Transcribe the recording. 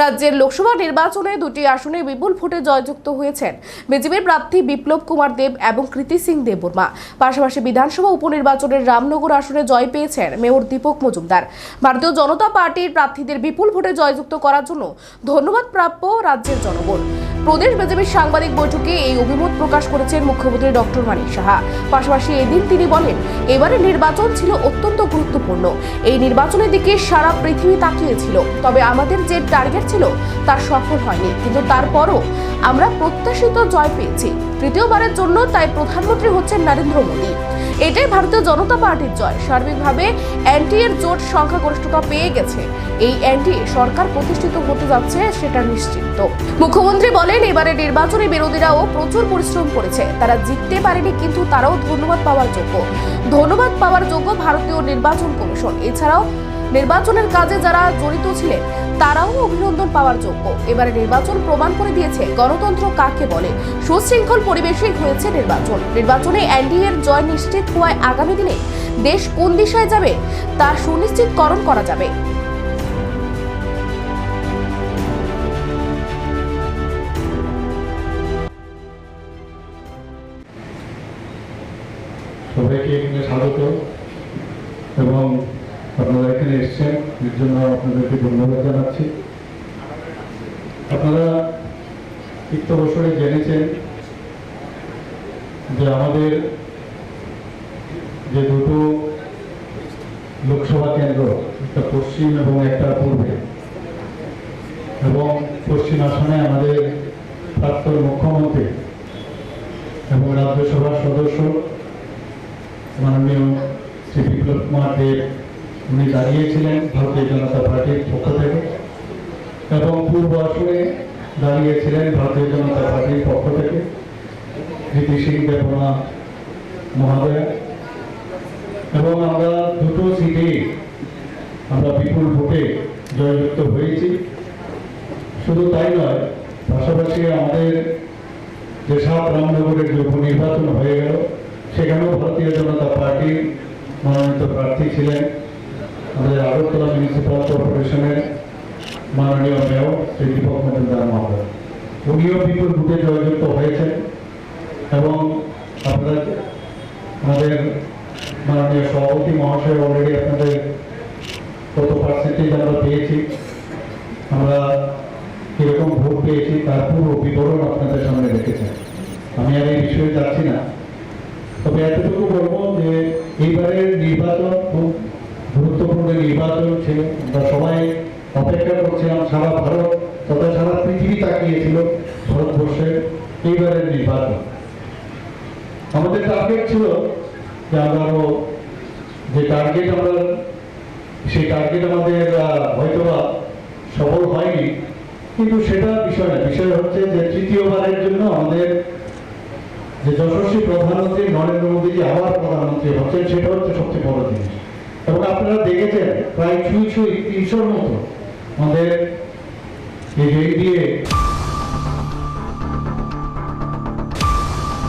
রাজ্যের লোকসভা নির্বাচনে দুটি আসনে বিপুল ভোটে জয়যুক্ত হয়েছেন বিজেপির প্রার্থী বিপ্লব কুমার দেব এবং কৃতি সিং দেববর্মা। পাশাপাশি বিধানসভা উপনির্বাচনের রামনগর আসনে জয় পেয়েছেন মেয়র দীপক মজুমদার। ভারতীয় জনতা পার্টির প্রার্থীদের বিপুল ভোটে জয়যুক্ত করার জন্য ধন্যবাদ প্রাপ্য রাজ্যের জনগণ। প্রদেশ বিজেপির সাংবাদিক বৈঠকে এই অভিমত প্রকাশ করেছেন মুখ্যমন্ত্রী ডক্টর মানিক সাহা। পাশাপাশি এদিন তিনি বলেন এবারে নির্বাচন ছিল অত্যন্ত গুরুত্বপূর্ণ। এই নির্বাচনের দিকে সারা পৃথিবী তাকিয়েছিল তবে আমাদের যে টার্গেট ছিল, তা সফল হয়নি। কিন্তু তারপরও আমরা প্রত্যাশিত জয় পেয়েছি। তৃতীয়বারের জন্য তাই প্রধানমন্ত্রী হচ্ছেন নরেন্দ্র মোদী। এটাই ভারতীয় জনতা পার্টির জয়। সার্বিকভাবে এনটিএর জোট সংখ্যাগরিষ্ঠতা পেয়ে গেছে। এই এনটিএ সরকার প্রতিষ্ঠিত হতে যাচ্ছে সেটা নিশ্চিত। মুখ্যমন্ত্রী বলেন, এবারে নির্বাচনে বিরোধীরাও প্রচুর পরিশ্রম করেছে। তারা জিততে পারেনি, কিন্তু তারাও ধন্যবাদ পাওয়ার যোগ্য। ধন্যবাদ পাওয়ার যোগ্য ভারতীয় নির্বাচন কমিশন। এছাড়াও নির্বাচনের কাজে যারা জড়িত ছিলেন, তারাও অভিনন্দন পাওয়ার যোগ্য। এবারে নির্বাচন প্রমাণ করে দিয়েছে, গণতন্ত্র কাকে বলে? সুশৃঙ্খল পরিবেশে হয়েছে নির্বাচন। নির্বাচনে এনডিএ এর জয় নিশ্চিত হওয়ায় আগামী দিনে দেশ কোন দিশায় যাবে, তা সুনিশ্চিতকরণ করা যাবে। সবাইকে এখানে স্বাগত। এবং আপনারা এখানে এসছেন, এর জন্য আপনাদেরকে ধন্যবাদ জানাচ্ছি। আপনারা তিক্ত বছরে জেনেছেন যে আমাদের যে দুটো লোকসভা কেন্দ্র, একটা পশ্চিম এবং একটা পূর্বে, এবং পশ্চিম আসনে আমাদের প্রাক্তন মুখ্যমন্ত্রী এবং রাজ্যসভার সদস্য মাননীয় শ্রী বিপ্লব কুমার দেব উনি দাঁড়িয়েছিলেন ভারতীয় জনতা পার্টির পক্ষ থেকে এবং পূর্ব আসনে দাঁড়িয়েছিলেন ভারতীয় জনতা পার্টির পক্ষ থেকে কৃতি সিং দেবনা মহোদয়। এবং আমরা দুটো সিটে আমরা বিপুল ভোটে জয়যুক্ত হয়েছি। শুধু তাই নয়, পাশাপাশি আমাদের যে সাত রামনগরের যে উপনির্বাচন হয়ে গেল, সেখানেও ভারতীয় জনতা পার্টির মনোনীত প্রার্থী ছিলেন। আমাদের আগরতলা মিউনিসিপ্যাল কর্পোরেশনের মাননীয় মেয়র শ্রী দীপক মজুমদার মহোদয়। উনিও বিপুল ভোটে জয়যুক্ত হয়েছেন এবং আপনারা আমাদের মাননীয় সভাপতি মহাশয় অলরেডি আপনাদের কত পার্সেন্টেজ আমরা পেয়েছি, আমরা কীরকম ভোট পেয়েছি তার পুরো বিবরণ আপনাদের সামনে রেখেছেন। আমি আর এই বিষয়ে যাচ্ছি না। ছিল, আমরা সবাই অপেক্ষা করছিলাম, সারা ভারত তথা সারা পৃথিবী তাকিয়েছিল ভারতবর্ষের এইবারের নির্বাচন। আমাদের টার্গেট ছিল যে আমরা যে টার্গেট আমরা, সেই টার্গেট আমাদের হয়তোবা সফল হয়নি, কিন্তু সেটা বিষয় না। বিষয় হচ্ছে যে তৃতীয়বারের জন্য আমাদের যে যশস্বী প্রধানমন্ত্রী নরেন্দ্র মোদীজি আবার প্রধানমন্ত্রী হচ্ছেন, সেটা হচ্ছে সবচেয়ে বড় জিনিস। এবং আপনারা দেখেছেন প্রায় ছুঁই ছুঁই তিনশোর মতো আমাদের এই এনডিএ